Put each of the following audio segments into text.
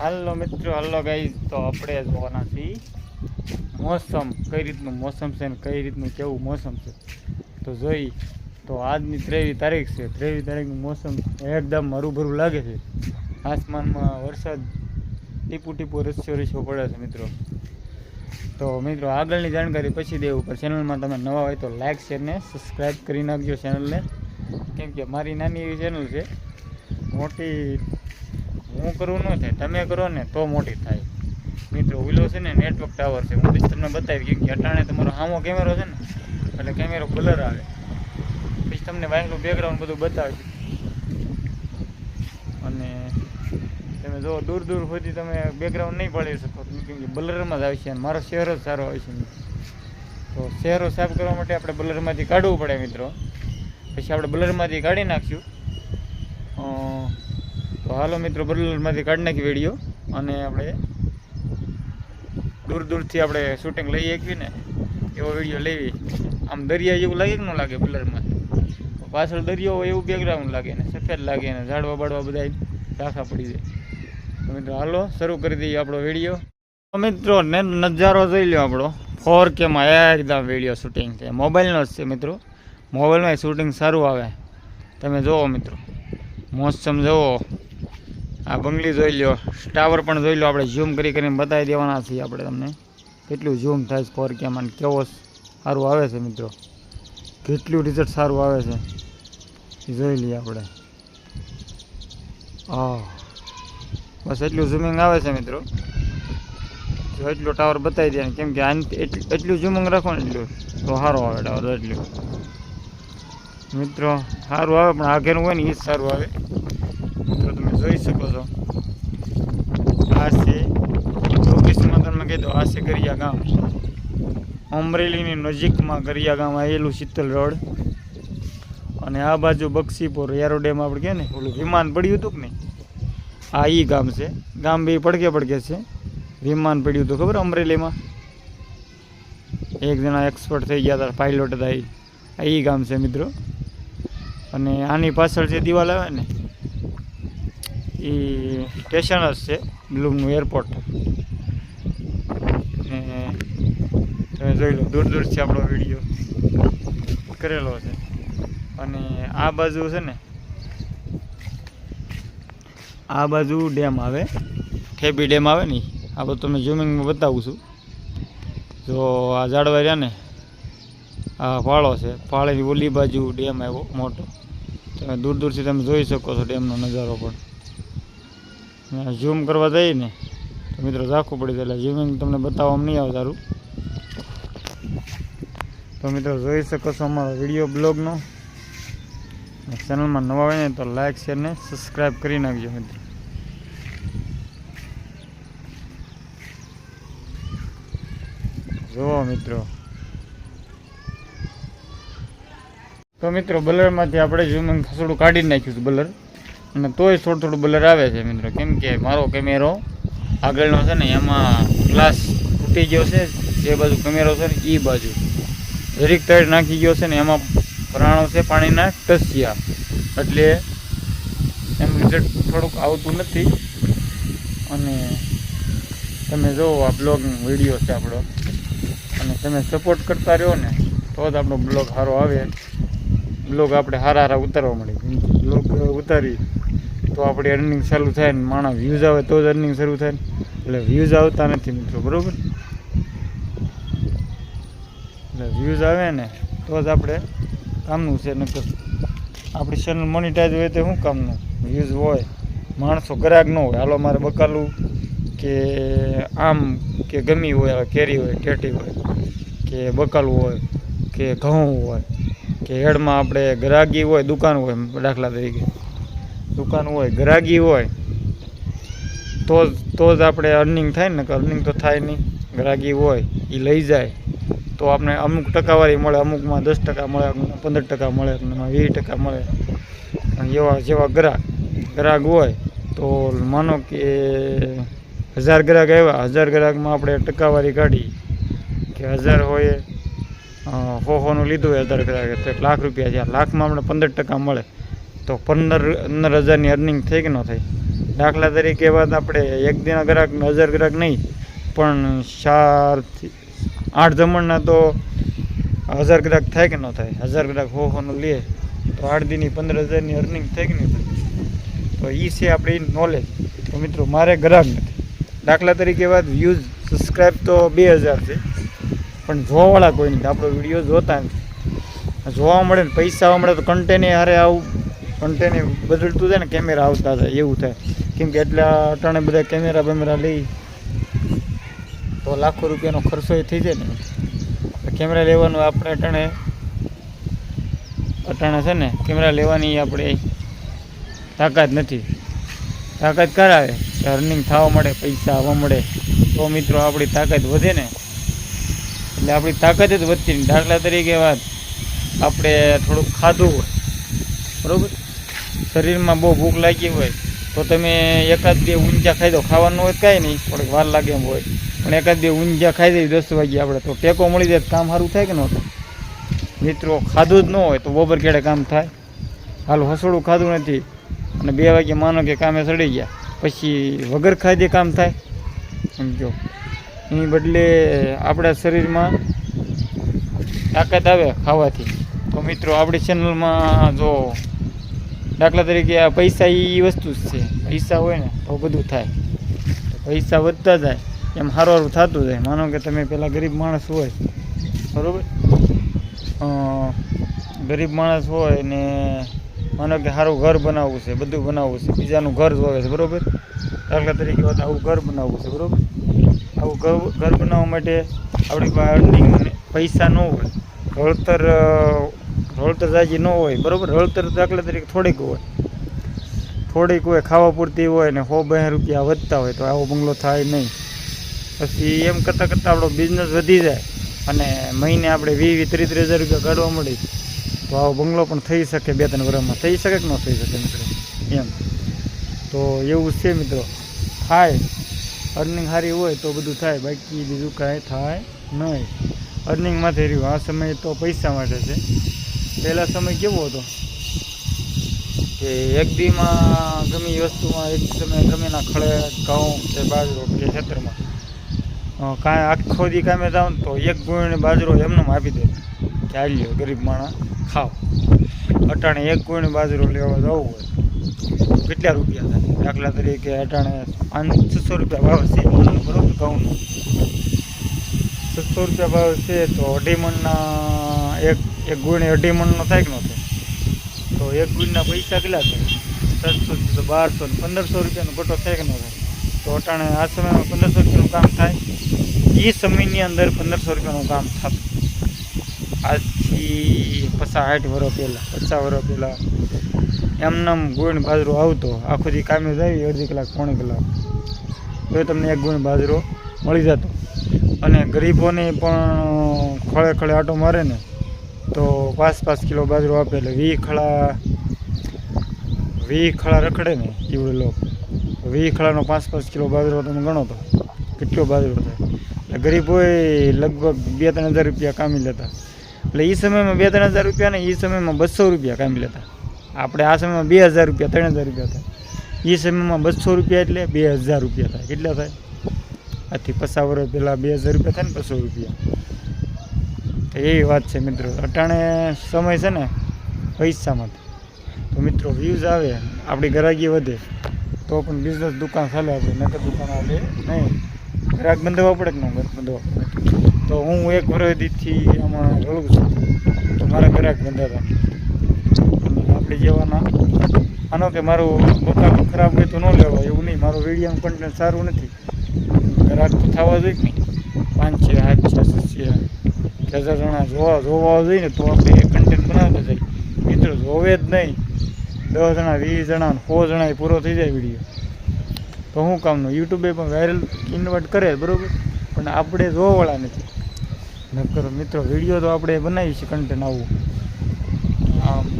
હાલો મિત્રો, hello guys તો આપણે જોવાના છીએ. મોસમ, કઈ રીતનું મોસમ છે ને કઈ રીતનું કેવું મોસમ છે? તો જોઈ, તો આજની ત્રેવીસ તારીખ છે. ત્રેવીસ તારીખનું મોસમ એકદમ હરુભરું લાગે છે. આસમાનમાં વરસાદ ટીપુ ટીપુ રસ્યો રસ્યો પડે છે મિત્રો. તો મિત્રો, આગળની જાણકારી પછી દેવું. પર ચેનલમાં તમે નવા હોય તો લાઇક શેર ને સબસ્ક્રાઈબ કરી નાખજો ચેનલને કેમ કે મારી નાની એવી ચેનલ છે. મોટી હું કરું ન થાય, તમે કરો ને તો મોટી થાય. મિત્રો, ઓલો છે ને નેટવર્ક ટાવર છે, હું પછી તમને બતાવી કે અટાણે તમારો સામો કેમેરો છે ને, એટલે કેમેરો કલર આવે. પછી તમને બાઇકનું બેકગ્રાઉન્ડ બધું બતાવી અને તમે જો દૂર દૂર સુધી તમે બેકગ્રાઉન્ડ નહીં પાડી શકો, કેમ કે બલરમાં જ આવે છે મારો શહેર જ સારો હોય છે. તો શહેરો સાફ કરવા માટે આપણે બલરમાંથી કાઢવું પડે, મિત્રો. પછી આપણે બલરમાંથી કાઢી નાખશું. તો હાલો મિત્રો બલરમાંથી કાઢી નાખી વીડિયો અને આપણે દૂર દૂરથી આપણે શૂટિંગ લઈ શકીએ ને એવો વીડિયો લેવી. આમ દરિયા જેવું લાગે કે ન લાગે બલરમાં પાછળ દરિયો હોય એવું બેકગ્રાઉન્ડ લાગે ને, સફેદ લાગે ને, ઝાડવા બાડવા બધા ઝાંખા પડી જાય. મિત્રો, હાલો, શરૂ કરી દઈએ આપણો વીડિયો મિત્રો, ને નજારો જોઈ લો આપણો. ફોર કેમાં એકદમ વીડિયો શૂટિંગ છે. મોબાઈલનો જ છે મિત્રો. મોબાઈલમાં શૂટિંગ સારું આવે. તમે જુઓ મિત્રો. મોસમ જુઓ આ બંગલી જોઈ લો ટાવર પણ જોઈ લો આપણે ઝૂમ કરી કરીને બતાવી દેવાના છીએ આપણે તમને. કેટલું ઝૂમ થાય છે ફોર કેમાં કેવો સારું આવે છે મિત્રો. કેટલું રિઝલ્ટ સારું આવે છે. એ જોઈ લઈએ આપણે. હા. બસ એટલું ઝૂમિંગ આવે છે મિત્રો. જો એટલો ટાવર બતાવી દે કેમ કે એટલું ઝૂમિંગ રાખો ને એટલું, તો સારો આવે ટાવર એટલું. મિત્રો, સારું આવે, પણ આગળનું હોય ને એ જ સારું આવે. તો તમે જોઈ શકો છો. આ છે લોકેશનમાં તમને કહી દો, આ છે ગરિયા ગામ. અમરેલીની નજીકમાં ગરિયા ગામ આવેલું શીતલ રોડ. અને આ બાજુ બક્ષીપુર, યારો ડેમ આપણે કહે ને, ઓલું વિમાન પડ્યું હતું કે નહીં? આ ઈ ગામ છે. ગામ બે પડકે પડકે છે. વિમાન પડ્યું હતું, ખબર અમરેલીમાં? એક જણા એક્સપર્ટ થઈ ગયા હતા પાયલોટ હતા એ ગામ છે, મિત્રો. અને આની પાછળ જે દિવાલ આવે ને એ સ્ટેશન જ છે બ્લુમનું એરપોર્ટ. તમે જોઈ લો, દૂર દૂરથી આપણો વીડિયો કરેલો છે. અને આ બાજુ છે ને, આ બાજુ ડેમ આવે. ઠેબી ડેમ આવે ને, આ બધું તમને ઝૂમિંગમાં બતાવું છું. જો આ ઝાડવા રહ્યા ને, આ ફાળો છે ફાળેની ઓલી બાજુ ડેમ આવ્યો, મોટો. તમે દૂર દૂરથી તમે જોઈ શકો છો ડેમનો નજારો પણ. ઝૂમ કરવા જઈએ ને, તો મિત્રો રાખવું પડે જાય. એટલે ઝૂમિંગ તમને બતાવવામાં નહીં આવે સારું. તો મિત્રો જોઈ શકો છો અમારો વીડિયો બ્લોગનો ચેનલમાં નવા હોય ને, તો લાઈક શેર ને સબસ્ક્રાઈબ કરી નાખજો મિત્રો. જુઓ મિત્રો. તો મિત્રો બલરમાંથી આપણે ઝૂમિંગ ખસડું કાઢી નાખ્યું છે બલર અને તોય થોડું થોડું બલર આવે છે મિત્રો. કેમ કે મારો કેમેરો આગળનો છે ને, એમાં ગ્લાસ તૂટી ગયો છે. જે બાજુ કેમેરો છે ને એ બાજુ. જરીક તળ નાખી ગયો છે ને, એમાં પ્રાણો છે પાણીના ટસ્યા. એટલે એમ રિઝલ્ટ થોડુંક આવતું નથી. અને તમે જુઓ આ બ્લોગ વીડિયો છે આપણો. અને તમે સપોર્ટ કરતા રહ્યો ને, તો જ આપણો બ્લોગ સારો આવે. બ્લોગ આપણે સારા સારા ઉતારવા મળે. બ્લોગ ઉતારી તો આપણી અર્નિંગ ચાલુ થાય ને માણસ વ્યૂઝ આવે તો જ અર્નિંગ શરૂ થાય એટલે વ્યૂઝ આવતા નથી મિત્રો, બરાબર? એટલે વ્યૂઝ આવે ને તો જ આપણે કામનું છે, નકર આપણી ચેનલ મોનિટાઈઝ હોય તો શું કામનું? વ્યૂઝ હોય. માણસો ગ્રાહક ન હોય. હાલો, મારે બકાલું કે આમ કે ગમી હોય કેરી હોય ટેટી હોય, કે બકાલું હોય, કે ઘઉં હોય, કે હેડમાં આપણે ગ્રાહકી હોય, દુકાન હોય દાખલા તરીકે. દુકાન હોય ગ્રાગી હોય, તો જ તો જ આપણે અર્નિંગ થાય ને અર્નિંગ તો થાય નહીં. ગ્રાગી હોય એ લઈ જાય. તો આપણે અમુક ટકાવારી મળે, અમુકમાં દસ ટકા મળે પંદર ટકા મળે વીસ ટકા મળે. એવા, જેવા ગ્રાહક ગ્રાહક હોય, તો માનો કે હજાર ગ્રાહક આવ્યા, હજાર ગ્રાહકમાં આપણે ટકાવારી કાઢી. કે હજાર હોય સો લીધું હોય હજાર ગ્રાહક એક લાખ રૂપિયા છે લાખમાં આપણે પંદર ટકા મળે. તો પંદર પંદર હજારની અર્નિંગ થઈ કે ન થઈ? દાખલા તરીકે વાત આપણે એક દિન ગ્રાહક હજાર ગ્રાહક નહીં, પણ ચારથી, આઠ જમણના તો હજાર ગ્રાહક થાય કે ન થાય? હજાર ગ્રાહક હો, હોનું લે, તો આઠ દિનની પંદર હજારની અર્નિંગ થઈ કે નહીં થાય? તો એ છે આપણી નોલેજ તો મિત્રો, મારે ગ્રાહક નથી. દાખલા તરીકે વાત વ્યૂઝ સબસ્ક્રાઈબ તો બે હજાર છે, પણ જોવાવાળા કોઈ નથી. આપણો વીડિયો જોતા નથી. જોવા મળે ને પૈસા મળે તો કન્ટેન્ટ હારે આવું કન્ટેને બદલતું જાય ને કેમેરા આવતા જાય એવું થાય કેમ કે એટલા અટાણે બધા કેમેરા બેમેરા લઈ તો લાખો રૂપિયાનો ખર્ચો એ થઈ જાય ને. કેમેરા લેવાનું આપણે અટાણે અટાણે છે ને કેમેરા લેવાની આપણે તાકાત નથી. તાકાત કરાવે રનિંગ થવા મળે, પૈસા આવવા મળે, તો મિત્રો આપણી તાકાત વધે ને. એટલે આપણી તાકાત જ વધતી દાખલા તરીકે વાત, આપણે થોડુંક ખાધું હોય, બરાબર? શરીરમાં બહુ ભૂખ લાગી હોય, તો તમે એકાદ બે ઊંઝા ખાઈ દો. ખાવાનું હોય કાંઈ નહીં થોડીક વાર લાગે એમ હોય. પણ એકાદ બે ઊંઝા ખાઈ દઈએ દસ વાગે આપણે, તો ટેકો મળી જાય કામ સારું થાય કે ન મિત્રો, ખાધું જ ન હોય, તો બોબર કેડે કામ થાય. હાલ હસોડું ખાધું નથી. અને બે વાગે માનો કે કામે ચડી ગયા. પછી વગર ખાધે કામ થાય? સમજો. એની બદલે આપણા શરીરમાં તાકાત આવે ખાવાથી. તો મિત્રો, આપણી ચેનલમાં જો દાખલા તરીકે આ પૈસા એ વસ્તુ જ છે. પૈસા હોય ને તો બધું થાય. પૈસા વધતા જાય, એમ સારું સારું થતું જાય. માનો કે તમે પેલા ગરીબ માણસ હોય, બરાબર? ગરીબ માણસ હોય ને માનો કે સારું ઘર બનાવવું છે, બધું બનાવવું છે, બીજાનું ઘર જોવે છે, બરાબર? દાખલા તરીકે વાત આવું ઘર બનાવવું છે, બરાબર? આવું ઘર ઘર બનાવવા માટે આપણી પાસે પૈસા ન હોય. રળતર અ, રળતર જાજી ન હોય બરાબર? હળતર દાખલા તરીકે થોડીક હોય. થોડીક હોય ખાવા પૂરતી હોય ને સો બે રૂપિયા વધતા હોય તો આવો બંગલો થાય નહીં. પછી એમ કરતાં કરતાં આપણો બિઝનેસ વધી જાય અને મહિને આપણે વીસ વીસ ત્રીસ ત્રીસ હજાર રૂપિયા કાઢવા મળી. તો આવો બંગલો પણ થઈ શકે બે ત્રણ વર્ષમાં. થઈ શકે કે ન થઈ શકે મિત્રો? એમ. તો એવું છે મિત્રો. થાય. અર્નિંગ સારી હોય તો બધું થાય. બાકી બીજું કાંઈ થાય નહીં. અર્નિંગમાંથી રહ્યું. આ સમય તો પૈસા માટે છે. પહેલા સમય કેવો હતો? કે એક દીમાં ગમે વસ્તુમાં એક સમય ગમેના ખડે ઘઉં કે બાજરો કે ખેતરમાં. કાંઈ આખો દી કામે જાઓ તો એક ગુણ બાજરો એમને આપી દે કે આ લ્યો ગરીબ માણસ ખાઓ. અટાણે એક ગુણ બાજરો લેવા જવું હોય. કેટલા રૂપિયા થાય? દાખલા તરીકે અટાણે પાંચ છસો રૂપિયા ભાવ છે બરોબર? ઘઉંનો. છસો રૂપિયા ભાવ છે તો અઢી મણના એક એક ગુણ અઢી મણનો થાય કે ન થાય? તો એક ગુણના પૈસા કેટલા થાય? સાતસો તો બારસો ને પંદરસો રૂપિયાનો ગોટો થાય કે ન થાય? તો અટાણે આ સમયમાં પંદરસો રૂપિયાનું કામ થાય? એ સમયની અંદર પંદરસો રૂપિયાનું કામ થતું. આજથી પચાસ આઠ વર્ષ પહેલાં, પચાસ વર્ષ પહેલાં એમનામ ગુણ બાજરો આવતો. આખો દી કામે જાય અડધી કલાક, પોણી કલાક. તો તમને એક ગુણ બાજરો મળી જતો. અને ગરીબોને પણ ખળે ખળે આટો મારે ને તો પાંચ પાંચ કિલો બાજરો આપે એટલે વી ખળા વી ખળા રખડે ને એવડે લોક વી ખળાનો પાંચ પાંચ કિલો બાજરો તમે ગણો તો કેટલો બાજરો થાય? એટલે ગરીબોએ લગભગ બે ત્રણ હજાર રૂપિયા કામી લેતા. એટલે એ સમયમાં બે ત્રણ હજાર રૂપિયા ને એ સમયમાં બસો રૂપિયા કામી લેતા. આપણે આ સમયમાં બે હજાર રૂપિયા, ત્રણ હજાર રૂપિયા થાય. એ સમયમાં બસો રૂપિયા એટલે બે હજાર રૂપિયા થાય. કેટલા થાય? આથી પચાસ વર્ષ પહેલાં બે હજાર રૂપિયા થાય ને બસો રૂપિયા. તો એવી વાત છે મિત્રો. અટાણે સમય છે ને પૈસામાં. તો મિત્રો વ્યૂઝ આવે, આપણી ગ્રાહકી વધે, તો પણ બિઝનેસ દુકાન ચાલે આપણે, નકર દુકાન આવે નહીં. ગ્રાહક બંધાવવા પડે કે ન બંધવા પડે? તો હું એક વરદીથી આમાં રળું છું. તો મારા ગ્રાહક બંધાતા. આપણે જેવાના, આનો કે મારું બકાલું ખરાબ હોય તો ન લેવા એવું નહીં. મારું વિડીયોનું કન્ટેન્ટ સારું નથી. ગ્રાહક તો થવા જોઈએ પાંચ છે આઠ છે સત છે. કે જણા જોવા જોવા જોઈએ ને તો આપણે એ કન્ટેન્ટ બનાવતા જઈએ. મિત્રો જોવે જ નહીં. દસ જણા, વીસ જણા સો જણા પૂરો થઈ જાય વીડિયો તો શું કામનું યુટ્યુબે પણ વાયરલ ઇન્વર્ટ કરે, બરાબર? પણ આપણે જોવાવાળા નથી. નકર મિત્રો વીડિયો તો આપણે બનાવી છીએ કન્ટેન્ટ આવું.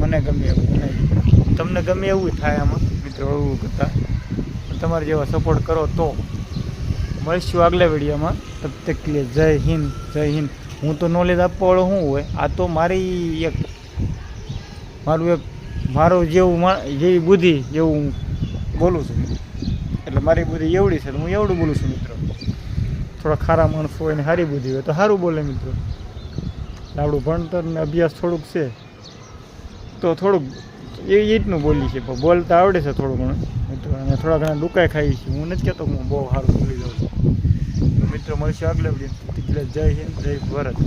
મને ગમે એવું બનાવી. તમને ગમે એવું થાય આમાં? મિત્રો, એવું કરતાં. તમારે જેવા સપોર્ટ કરો તો. મળીશું આગલા વિડીયોમાં તબ તક જય હિન્દ જય હિન્દ. હું તો નોલેજ આપવાવાળો શું હોય. આ તો મારી એક, મારું એક, મારો જેવું જેવી બુદ્ધિ જેવું હું બોલું છું. એટલે મારી બુદ્ધિ એવડી છે હું એવડું બોલું છું મિત્રો. થોડા ખારા માણસો હોય ને સારી બુદ્ધિ હોય તો સારું બોલે મિત્રો. આપણું ભણતર ને અભ્યાસ થોડુંક છે. તો થોડુંક એ રીતનું બોલી છે, પણ બોલતા આવડે છે થોડું ઘણું. મિત્રો, અને થોડા ઘણા દુકાઈ ખાઈ છે. હું નથી કહેતો હું બહુ સારું બોલી જાઉં છું. મિત્રો, મળશે આગલે વીડિયો જય હિન્દ જય ભારત.